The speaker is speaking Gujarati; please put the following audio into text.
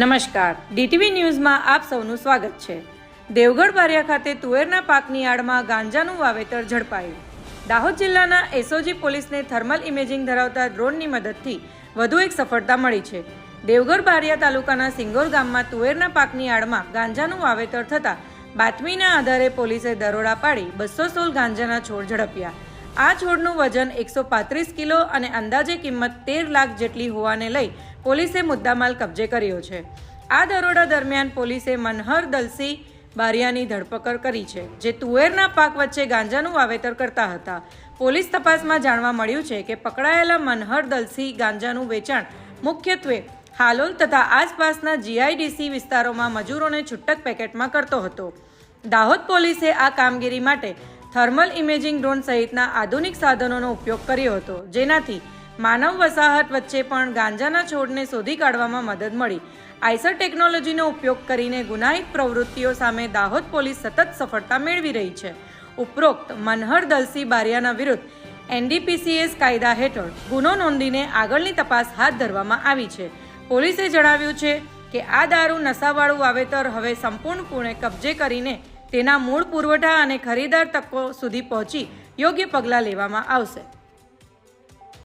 નમસ્કાર. ડીટીવી ન્યૂઝમાં આપ સૌનું સ્વાગત છે. દેવગઢ બારિયા ખાતે તુવેરના પાકની આડમાં ગાંજાનું વાવેતર ઝડપાયું. દાહોદ જિલ્લાના એસઓજી પોલીસને થર્મલ ઇમેજિંગ ધરાવતા ડ્રોનની મદદથી વધુ એક સફળતા મળી છે. દેવગઢ બારિયા તાલુકાના સિંગોર ગામમાં તુવેરના પાકની આડમાં ગાંજાનું વાવેતર થતાં બાતમીના આધારે પોલીસે દરોડા પાડી બસો સોળ ગાંજાના છોડ ઝડપ્યા. આ છોડનું વજન એકસો પાંત્રીસ કિલો અને અંદાજે કિંમત તેર લાખ જેટલી હોવાને લઈ પોલીસે મુદ્દામાલ કબજે કર્યો છે. આ દરોડા દરમિયાન પોલીસે મનહર દલસી બારિયાની ધરપકડ કરી છે, જે તુવેરના પાક વચ્ચે ગાંજાનું વાવેતર કરતા હતા. પોલીસ તપાસમાં જાણવા મળ્યું છે કે પકડાયેલા મનહર દલસી ગાંજાનું વેચાણ મુખ્યત્વે હાલોલ તથા આસપાસના જીઆઈડીસી વિસ્તારોમાં મજૂરોને છૂટક પેકેટમાં કરતો હતો. દાહોદ પોલીસે આ કામગીરી માટે થર્મલ ઇમેજિંગ ડ્રોન સહિતના આધુનિક સાધનોનો ઉપયોગ કર્યો હતો, જેનાથી માનવ વસાહત વચ્ચે પણ ગાંજાના છોડને શોધી કાઢવામાં મદદ મળી. આઈસર ટેકનોલોજીનો ઉપયોગ કરીને ગુનાહિત પ્રવૃત્તિઓ સામે દાહોદ પોલીસ સતત સફળતા મેળવી રહી છે. ઉપરોક્ત મનહર દલસી બારિયાના વિરુદ્ધ એનડીપીસીએસ કાયદા હેઠળ ગુનો નોંધીને આગળની તપાસ હાથ ધરવામાં આવી છે. પોલીસે જણાવ્યું છે કે આ દારૂ નશાવાળું વાવેતર હવે સંપૂર્ણપણે કબજે કરીને તેના મૂળ પુરવઠા અને ખરીદાર તકો સુધી પહોંચી યોગ્ય પગલાં લેવામાં આવશે.